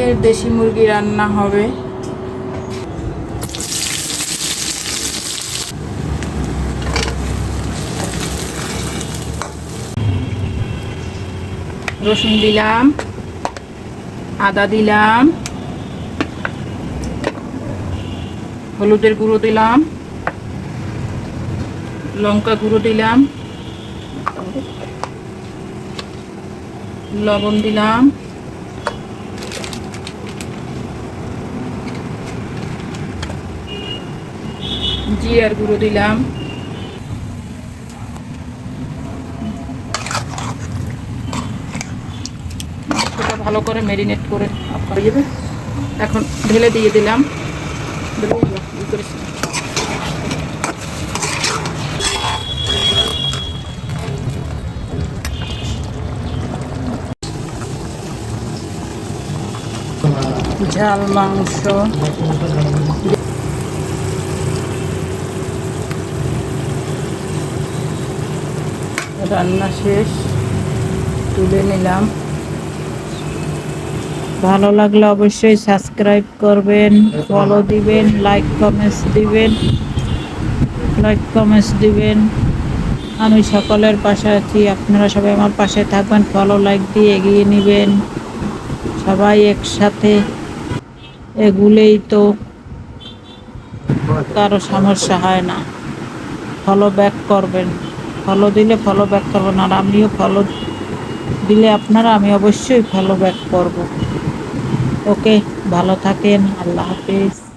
আজকের দেশি মুরগি রান্না হবে। রসুন দিলাম, আদা দিলাম, হলুদের গুঁড়ো দিলাম, লঙ্কা গুঁড়ো দিলাম, লবণ দিলাম। জিরার গুঁড়ো দিলাম। ভালো করে ম্যারিনেট করে করে যাবে এখন ঢেলে দিয়ে দিলাম। ঝাল, মাংস। রান্না শেষ, তুলে নিলাম। ভালো লাগলে অবশ্যই সাবস্ক্রাইব করবেন ফলো দিবেন লাইক কমেন্টস দিবেন লাইক কমেন্টস দিবেন। আমি সকলের পাশে আছি, আপনারা সবাই আমার পাশে থাকবেন ফলো লাইক দিয়ে এগিয়ে নেবেন। সবাই একসাথে এগুলেই তো কারও সমস্যা হয় না। ফলো ব্যাক করবেন। ফলো দিলে ফলো ব্যাক করবেন, আর আমিও ফলো দিলে আপনারা, আমি অবশ্যই ফলো ব্যাক করব। ওকে, ভালো থাকেন, আল্লাহ হাফিজ।